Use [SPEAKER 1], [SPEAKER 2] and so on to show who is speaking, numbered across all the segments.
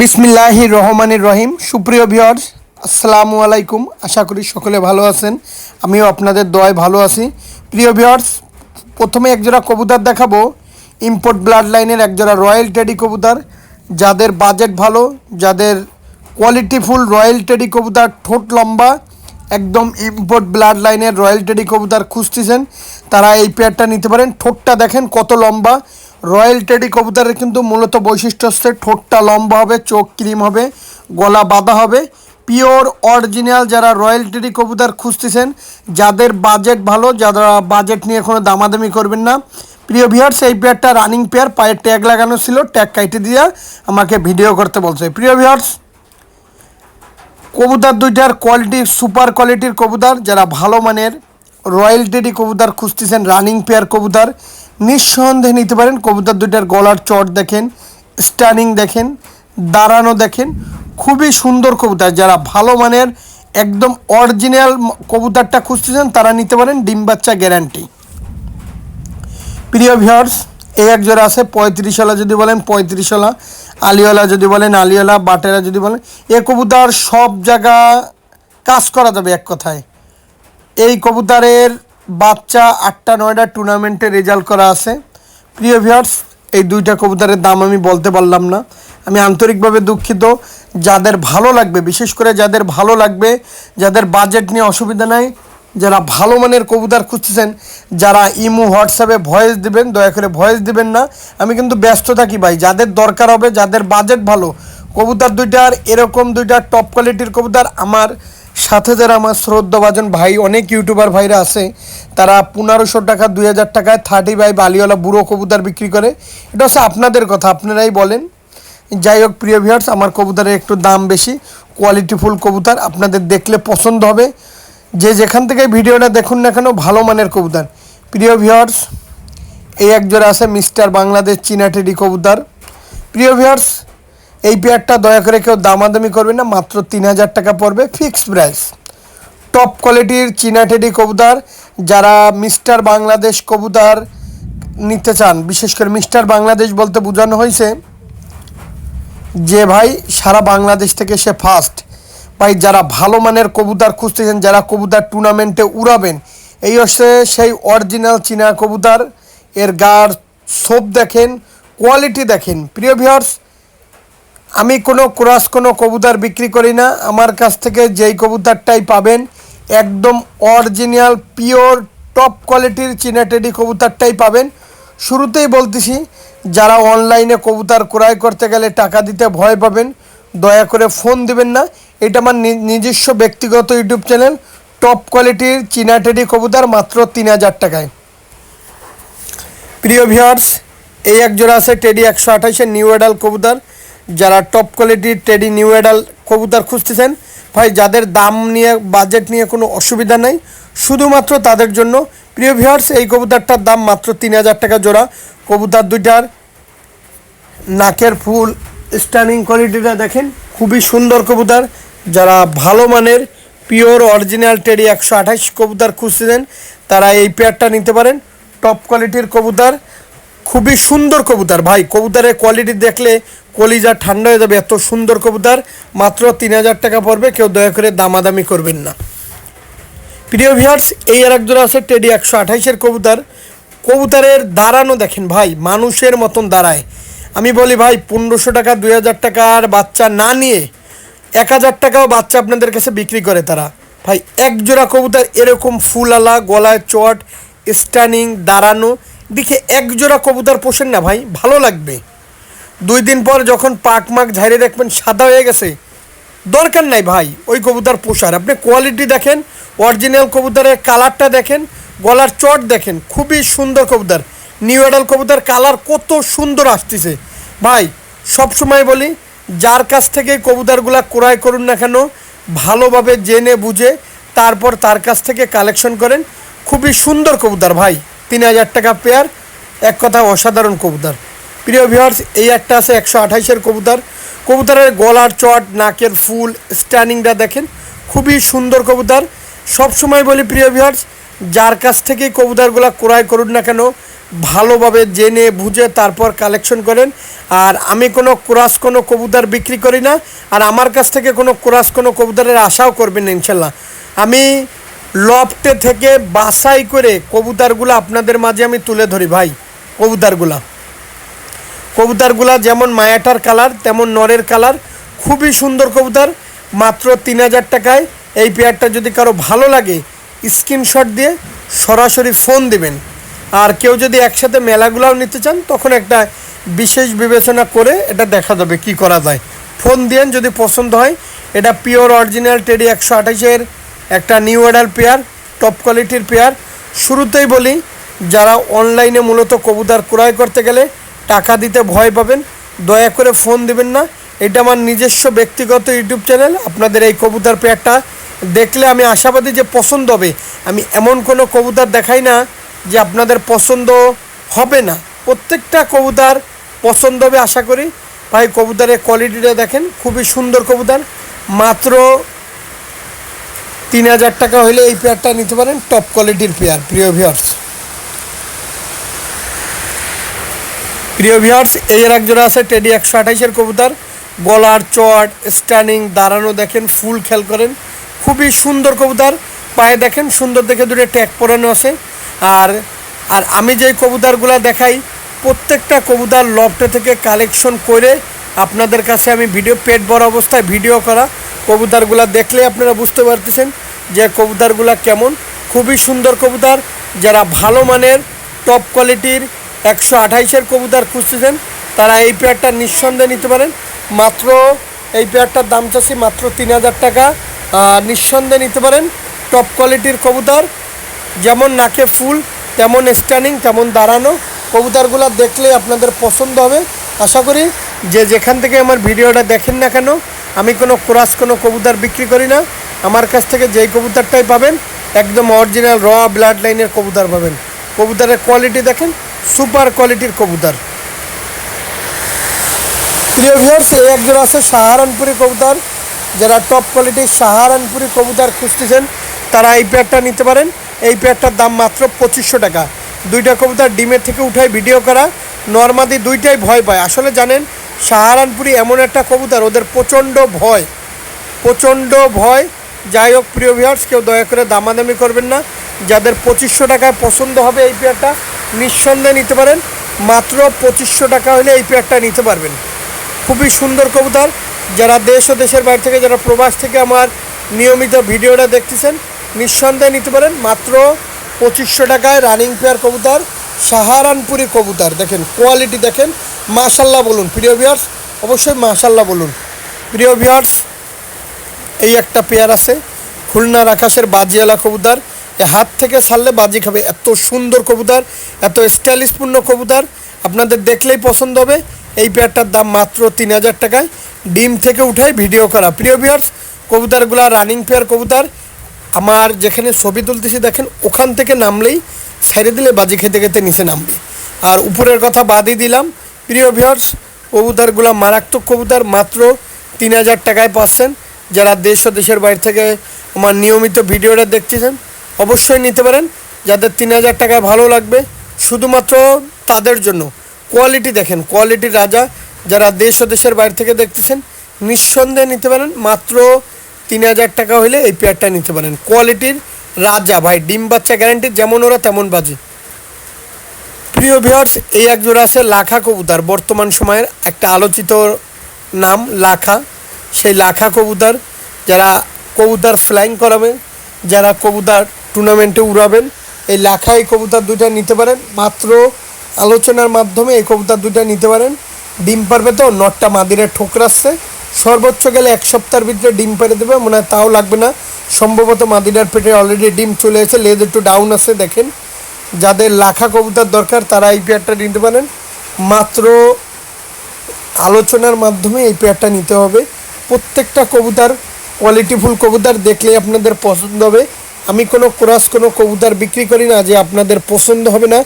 [SPEAKER 1] বিসমিল্লাহি রহমানির রহিম। সুপ্রিয় ভিউয়ার্স আসসালামু আলাইকুম। আশা করি সকলে ভালো আছেন। আমিও আপনাদের দোয়ায় ভালো আছি। প্রিয় ভিউয়ার্স প্রথমে একজোড়া কবুতর দেখাবো। ইম্পোর্ট ব্লাড লাইনের একজোড়া রয়্যাল টেডি কবুতর। যাদের বাজেট ভালো, যাদের কোয়ালিটিফুল রয়্যাল টেডি কবুতর, ঠোঁট লম্বা, একদম ইম্পোর্ট ব্লাড লাইনের রয়্যাল টেডি কবুতর খুঁজতেছেন, তারা এই পেয়ারটা নিতে পারেন। ঠোঁটটা দেখেন কত লম্বা রয়্যাল টেডি কবুতরের কিন্তু মূলত বৈশিষ্ট্য হচ্ছে ঠোঁটটা লম্বা হবে, চোখ ক্রিম হবে, গলা বাঁধা হবে। পিওর, অরিজিনাল যারা রয়্যাল টেডি কবুতর খুঁজতেছেন, যাদের বাজেট ভালো, যারা বাজেট নিয়ে কোনো দামাদামি করবেন না, প্রিয় ভিউয়ার্স এই পেয়ারটা রানিং পেয়ার পায়ে ট্যাগ লাগানো ছিল ট্যাগ কাইটে দিয়ে আমাকে ভিডিও করতে বলছে। প্রিয় ভিউয়ার্স কবুতর দুইটার কোয়ালিটি সুপার কোয়ালিটির কবুতর, যারা ভালো মানের রয়্যাল টেডি কবুতর খুঁজতেছেন রানিং পেয়ার কবুতর নিঃসন্দেহে নিতে পারেন। কবুতর দুইটার গলার চট দেখেন স্টানিং দেখেন, দাঁড়ানো দেখেন। খুবই সুন্দর কবুতর। যারা ভালো মানের, একদম অরিজিনাল কবুতরটা খুঁজতেছেন, তারা নিতে পারেন ডিম বাচ্চা গ্যারান্টি প্রিয় ভিউয়ার্স এই এক আছে, পঁয়ত্রিশওয়ালা যদি বলেন, পঁয়ত্রিশওয়ালা। আলিওয়ালা যদি বলেন, আলিওয়ালা। বাটেরা যদি বলেন, এ কবুতর সব জায়গা কাজ করা যাবে এক কথায়। এই কবুতরের বাচ্চা আটটা, নয়টা টুর্নামেন্টে রেজাল্ট করা আছে। প্রিয় ভিউয়ার্স এই দুইটা কবুতরের দাম আমি বলতে পারলাম না। আমি আন্তরিকভাবে দুঃখিত। যাদের ভালো লাগবে, বিশেষ করে যাদের ভালো লাগবে, যাদের বাজেট নিয়ে অসুবিধা নাই, যারা ভালো মানের কবুতর খুঁজতেছেন, যারা ইমো, হোয়াটসঅ্যাপে ভয়েস দিবেন, দয়া করে ভয়েস দিবেন না। আমি কিন্তু ব্যস্ত থাকি ভাই। যাদের দরকার হবে, যাদের বাজেট ভালো, কবুতর দুইটার এরকম দুইটা টপ কোয়ালিটির কবুতর আমার সাথে যারা আমার শ্রদ্ধাভাজন ভাই, অনেক ইউটিউবার ভাইরা আছে, তারা পনেরোশো টাকা, দুই হাজার টাকায় থার্টি বাই বালিওয়ালা বুড়ো কবুতর বিক্রি করে। এটা হচ্ছে আপনাদের কথা, আপনারাই বলেন। যাই হোক, প্রিয় ভিউয়ার্স আমার কবুতরের একটু দাম বেশি কোয়ালিটিফুল কবুতর, আপনাদের দেখলে পছন্দ হবে। যে যেখান থেকে ভিডিওটা দেখুন না কেন, ভালো মানের কবুতর। প্রিয় ভিউয়ার্স এই এক জোড়া আছে মিস্টার বাংলাদেশ চীনা টেডি কবুতর। প্রিয় ভিউয়ার্স এই পেয়ারটা দয়া করে কেউ দামাদামি করবে না, মাত্র তিন হাজার টাকা পড়বে ফিক্সড প্রাইস টপ কোয়ালিটির চীনা টেডি কবুতর, যারা মিস্টার বাংলাদেশ কবুতর নিতে চান, বিশেষ করে মিস্টার বাংলাদেশ বলতে বোঝানো হয়েছে যে ভাই, সারা বাংলাদেশ থেকে সে ফার্স্ট ভাই, যারা ভালো মানের কবুতর খুঁজতেছেন, যারা কবুতর টুর্নামেন্টে উড়াবেন, এই হচ্ছে সেই অরিজিনাল চীনা কবুতর। এর গার সোপ দেখেন কোয়ালিটি দেখেন। প্রিয় ভিউয়ার্স আমি কোনো ক্রস, কোনো কবুতর বিক্রি করি না। আমার কাছ থেকে যেই কবুতরটাই পাবেন, একদম অরিজিনাল, পিওর, টপ কোয়ালিটির চীনা টেডি কবুতরটাই পাবেন। শুরুতেই বলতেছি, যারা অনলাইনে কবুতর ক্রয় করতে গেলে টাকা দিতে ভয় পাবেন, দয়া করে ফোন দিবেন না। এটা আমার নিজস্ব ব্যক্তিগত ইউটিউব চ্যানেল, টপ কোয়ালিটির চীনা টেডি কবুতর মাত্র তিন হাজার টাকায়। প্রিয় ভিউয়ার্স, এই এক জোড়া আছে টেডি একশো আঠাশের নিউ এডাল কবুতর। যারা টপ কোয়ালিটির টেডি নিউ এডাল কবুতর খুঁজতেছেন, ভাই, যাদের দাম নিয়ে বাজেট নিয়ে কোনো অসুবিধা নেই, শুধুমাত্র তাদের জন্য প্রিয় ভিউয়ার্স এই কবুতরটার দাম মাত্র তিন হাজার টাকা জোড়া। কবুতর দুইটার নাকের ফুল স্টানিং কোয়ালিটিটা দেখেন, খুবই সুন্দর কবুতর। যারা ভালো মানের পিওর অরিজিনাল টেডি একশো আঠাশ কবুতর খুঁজছিলেন তারা এই পেয়ারটা নিতে পারেন। টপ কোয়ালিটির কবুতর খুবই সুন্দর কবুতর। ভাই, কবুতরের কোয়ালিটি দেখলে কলিজা ঠান্ডা হয়ে যাবে, এত সুন্দর কবুতর। মাত্র তিন হাজার টাকা পড়বে, কেউ দয়া করে দামাদামি করবেন না। প্রিয় ভিউয়ার্স এই আর একজন আছে টেডি একশো আঠাইশের কবুতর। কবুতরের দাঁড়ানো দেখেন ভাই, মানুষের মতন দাঁড়ায়। আমি বলি ভাই, পনেরোশো টাকা, দুই হাজার টাকার বাচ্চা না নিয়ে এক হাজার টাকাও বাচ্চা আপনাদের কাছে বিক্রি করে তারা। ভাই, এক জোড়া কবুতর এরকম ফুলালা, গলায় চট স্টানিং দাঁড়ানো দেখে এক জোড়া কবুতর পোষেন না ভাই, ভালো লাগবে। দুই দিন পর যখন পাক মাক ঝাড়িয়ে দেখবেন সাদা হয়ে গেছে, দরকার নাই ভাই, ওই কবুতর পোষার। আপনি কোয়ালিটি দেখেন অরিজিনাল কবুতরের কালারটা দেখেন, গলার চট দেখেন, খুবই সুন্দর কবুতর। নিউ এডাল কবুতর কালার কত সুন্দর আসতেছে। ভাই, সব সময় বলি, যার কাছ থেকে কবুতরগুলা ক্রয় করুন না কেন, ভালোভাবে জেনে বুঝে, তারপর তার কাছ থেকে কালেকশন করেন। খুবই সুন্দর কবুতর ভাই। তিন হাজার টাকা পেয়ার, এক কথা অসাধারণ কবুতর। প্রিয় ভিউয়ার্স এই একটা আছে একশো আঠাইশের কবুতর। কবুতরের গলার চট, নাকের ফুল স্ট্যান্ডিংটা দেখেন, খুবই সুন্দর কবুতর। সবসময় বলি প্রিয় ভিউয়ার্স যার কাছ থেকে কবুতরগুলো ক্রয় করুন না কেন, ভালোভাবে জেনে, বুঝে তারপর কালেকশন করেন। আর আমি কোনো ক্রাস কোনো কবুতর বিক্রি করি না, আর আমার কাছ থেকে কোনো ক্রাস কোনো কবুতরের আশাও করবেন ইনশাল্লাহ। আমি লফটে থেকে বাছাই করে কবুতরগুলো আপনাদের মাঝে আমি তুলে ধরি ভাই, কবুতারগুলা। কবুতারগুলা যেমন মায়াটার কালার, তেমন নরের কালার, খুবই সুন্দর কবুতার, মাত্র তিন হাজার টাকায়। এই পেয়ারটা যদি কারও ভালো লাগে, স্ক্রিনশট দিয়ে সরাসরি ফোন দিবেন। আর কেউ যদি একসাথে মেলাগুলাও নিতে চান, তখন একটা বিশেষ বিবেচনা করে এটা দেখা যাবে কি করা যায়। ফোন দিয়েন যদি পছন্দ হয়, এটা পিওর অরিজিনাল টেডি একশো আঠাশের একটা নিউ অর্ডার পেয়ার টপ কোয়ালিটির পেয়ার শুরুতেই বলি, যারা অনলাইনে মূলত কবুতর ক্রয় করতে গেলে টাকা দিতে ভয় পাবেন, দয়া করে ফোন দিবেন না। এটা আমার নিজস্ব ব্যক্তিগত ইউটিউব চ্যানেল আপনাদের এই কবুতর পেয়ারটা দেখলে আমি আশাবাদী যে পছন্দ হবে। আমি এমন কোনো কবুতর দেখাই না যে আপনাদের পছন্দ হবে না। প্রত্যেকটা কবুতর পছন্দ হবে, আশা করি। ভাই, কবুতরের কোয়ালিটিটা দেখেন, খুবই সুন্দর কবুতর। মাত্র তিন হাজার টাকা হলে এই পেয়ারটা নিতে পারেন টপ কোয়ালিটির পেয়ার প্রিয় ভিউয়ার্স প্রিয় ভিউয়ার্স এই এর এক জোড়া আছে টেডি একশো আঠাইশের কবুতর। গলার চট স্ট্যান্ডিং দাঁড়ানো দেখেন ফুল খেল করেন। খুবই সুন্দর কবুতর। পায়ে দেখেন, সুন্দর দেখে দূরে ট্যাগ পরানো আছে। আর আর আমি যেই কবুতরগুলো দেখাই, প্রত্যেকটা কবুতর লফটে থেকে কালেকশন করে আপনাদের কাছে আমি ভিডিও পেট বড় অবস্থায় ভিডিও করা কবুতরগুলো দেখলে আপনারা বুঝতে পারতেছেন যে কবুতরগুলো কেমন। খুবই সুন্দর কবুতর। যারা ভালো মানের টপ কোয়ালিটির একশো আঠাইশের কবুতর খুঁজতেছেন, তারা এই পেয়ারটা নিঃসন্দেহে নিতে পারেন। মাত্র এই পেয়ারটার দাম চাচ্ছি মাত্র তিন হাজার টাকা। নিঃসন্দেহে নিতে পারেন। টপ কোয়ালিটির কবুতর, যেমন নাকে ফুল, তেমন স্ট্যান্ডিং তেমন দাঁড়ানো। কবুতরগুলো দেখলে আপনাদের পছন্দ হবে। আশা করি যে যেখান থেকে আমার ভিডিওটা দেখেন না কেন আমি কোনো ক্রাস, কোনো কবুতর বিক্রি করি না। আমার কাছ থেকে যেই কবুতরটাই পাবেন, একদম অরিজিনাল র ব্লাড লাইনের কবুতর পাবেন। কবুতরের কোয়ালিটি দেখেন সুপার কোয়ালিটির কবুতর। প্রিয় ভিউয়ার্স এই একজন আছে সাহারানপুরি কবুতর। যারা টপ কোয়ালিটির সাহারানপুরি কবুতর খুঁজতেছেন, তারা এই পেয়ারটা নিতে পারেন। এই পেয়ারটার দাম মাত্র পঁচিশশো টাকা। দুইটা কবুতর ডিমের থেকে উঠায় ভিডিও করা। নর্মাদি দুইটাই ভয় পায়। আসলে জানেন সাহারানপুরি এমন একটা কবুতর, ওদের প্রচণ্ড ভয় প্রচণ্ড ভয়। যাই হোক, প্রিয় ভিউয়ার্স কেউ দয়া করে দামাদামি করবেন না। যাদের পঁচিশশো টাকায় পছন্দ হবে এই পেয়ারটা নিঃসন্দেহে নিতে পারেন। মাত্র পঁচিশশো টাকা হলে এই পেয়ারটা নিতে পারবেন। খুবই সুন্দর কবুতর। যারা দেশ ও দেশের বাইরে থেকে, যারা প্রবাস থেকে আমার নিয়মিত ভিডিওটা দেখতেছেন, নিঃসন্দেহে নিতে পারেন। মাত্র পঁচিশশো টাকায় রানিং পেয়ার কবুতর, সাহারানপুরি কবুতর। দেখেন কোয়ালিটি দেখেন মাশাল্লাহ বলুন, প্রিয় ভিউয়ার্স অবশ্যই মাশাল্লাহ বলুন। প্রিয় ভিউয়ার্স এই একটা পেয়ার আছে খুলনার আকাশের বাজিয়ালা কবুতর। এ হাত থেকে ছাড়লে বাজি খাবে। এত সুন্দর কবুতর, এত স্টাইলিশপূর্ণ কবুতর। আপনাদের দেখলেই পছন্দ হবে। এই পেয়ারটার দাম মাত্র তিন হাজার টাকায়। ডিম থেকে উঠাই ভিডিও করা। প্রিয় ভিউয়ার্স কবুতরগুলা রানিং পেয়ার কবুতর। আমার যেখানে ছবি তুলতেছি, দেখেন, ওখান থেকে নামলেই ছেড়ে দিলে বাজি খেতে খেতে নিচে নামবে। আর উপরের কথা বাদই দিলাম প্রিয় ভিউয়ার্স কবুতরগুলা মারাত্মক কবুতর, মাত্র তিন হাজার টাকায় পাচ্ছেন। যারা দেশ ও দেশের বাইরে থেকে আমার নিয়মিত ভিডিওটা দেখতেছেন, অবশ্যই নিতে পারেন। যাদের তিন হাজার টাকায় ভালো লাগবে, শুধুমাত্র তাদের জন্য। কোয়ালিটি দেখেন কোয়ালিটির রাজা। যারা দেশ ও দেশের বাইরে থেকে দেখতেছেন, নিঃসন্দেহে নিতে পারেন। মাত্র তিন হাজার টাকা হলে এই পেয়ারটা নিতে পারেন। কোয়ালিটির রাজা, ভাই, ডিম বাচ্চা গ্যারান্টি যেমন ওরা, তেমন বাজে। প্রিয় ভিউয়ার্স এই এক জোড়া আছে লাখা কবুতর। বর্তমান সময়ের একটা আলোচিত নাম লাখা। সেই লাখা কবুতর যারা কবুতর ফ্লাইং করাবেন যারা কবুতর টুর্নামেন্টে উড়াবেন, এই লাখা এই কবুতর দুইটা নিতে পারেন। মাত্র আলোচনার মাধ্যমে এই কবুতর দুইটা নিতে পারেন। ডিম পারবে তো, নটটা মাদিরে ঠোকরাচ্ছে সর্বোচ্চ গেলে এক সপ্তাহের ভিতরে ডিম পেরে দেবে, মনে হয় তাও লাগবে না। সম্ভবত মাদিরার পেটে অলরেডি ডিম চলে এসে লেজ একটু ডাউন আছে, দেখেন। যাদের লাখা কবুতর দরকার, তারা এই পেয়ারটা নিতে পারেন। মাত্র আলোচনার মাধ্যমে এই পেয়ারটা নিতে হবে। প্রত্যেকটা কবুতর কোয়ালিটিফুল কবুতর দেখলে আপনাদের পছন্দ হবে। আমি কোনো ক্রস কোনো কবুতর বিক্রি করি না যে আপনাদের পছন্দ হবে না।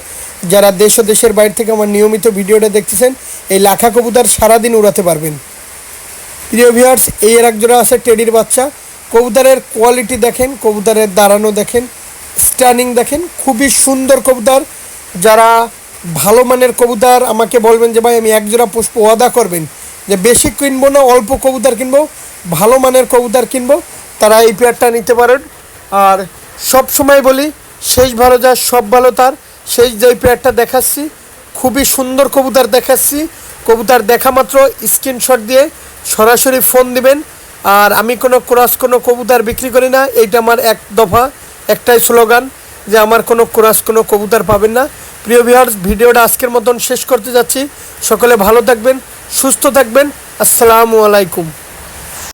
[SPEAKER 1] যারা দেশ ও দেশের বাইরে থেকে আমার নিয়মিত ভিডিওটা দেখতেছেন, এই লাখা কবুতর সারাদিন উড়াতে পারবেন। প্রিয় ভিউয়ার্স এই এর একজোড়া আছে টেডির বাচ্চা। কবুতরের কোয়ালিটি দেখেন কবুতারের দাঁড়ানো দেখেন। স্ট্যান্ডিং দেখেন, খুবই সুন্দর কবুতর। যারা ভালো মানের কবুতর, আমাকে বলবেন যে ভাই, আমি এক জোড়া পুষ্প ওয়াদা করবেন যে বেশি কিনবো না, অল্প কবুতর কিনবো, ভালো মানের কবুতর কিনবো, তারা এই পেয়ারটা নিতে পারেন। আর সব সময় বলি, শেষ ভালো যার সব ভালো তার। শেষ যে পেয়ারটা দেখাচ্ছি, খুবই সুন্দর কবুতর দেখাচ্ছি। কবুতর দেখা মাত্র স্ক্রিনশট দিয়ে সরাসরি ফোন দিবেন। আর আমি কোনো ক্রস কোনো কবুতর বিক্রি করি না, এইটা আমার এক দফা। একটাই স্লোগান যে আমার কোনো কোরাস, কোনো কবুতর পাবেন না। প্রিয় বিহার ভিডিওটা আজকের মতন শেষ করতে যাচ্ছি। সকলে ভালো থাকবেন, সুস্থ থাকবেন। আসসালামু আলাইকুম।